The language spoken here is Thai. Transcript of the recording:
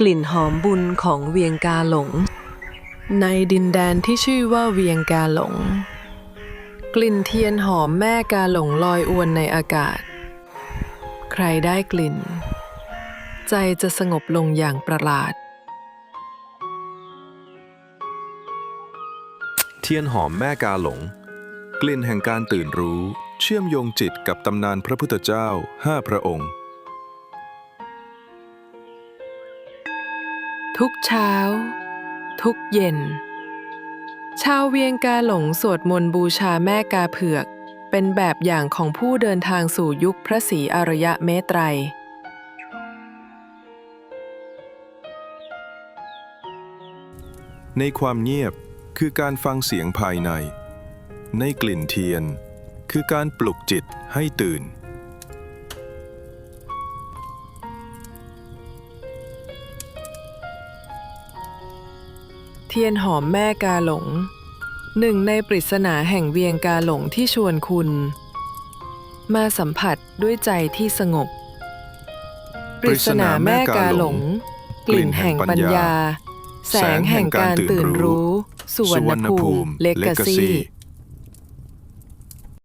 กลิ่นหอมบุญของเวียงกาหลง ในดินแดนที่ชื่อว่าเวียงกาหลง กลิ่นเทียนหอมแม่กาหลงลอยอวนในอากาศ ใครได้กลิ่น ใจจะสงบลงอย่างประหลาด เทียนหอมแม่กาหลง กลิ่นแห่งการตื่นรู้ เชื่อมโยงจิตกับตำนานพระพุทธเจ้าห้าพระองค์ ทุกเช้า ทุกเย็น ชาวเวียงกาหลงสวดมนต์บูชาแม่กาเผือก เป็นแบบอย่างของผู้เดินทางสู่ยุคพระศรีอรยะเมตไตรในความเงียบคือการฟังเสียงภายใน ในกลิ่นเทียน คือการปลุกจิตให้ตื่น เทียนหอมแม่กาหลง หนึ่งในปริศนาแห่งเวียงกาหลงที่ชวนคุณ มาสัมผัสด้วยใจที่สงบ ปริศนาแม่กาหลง กลิ่นแห่งปัญญา แสงแห่งการตื่นรู้ สุวรรณภูมิเลกาซี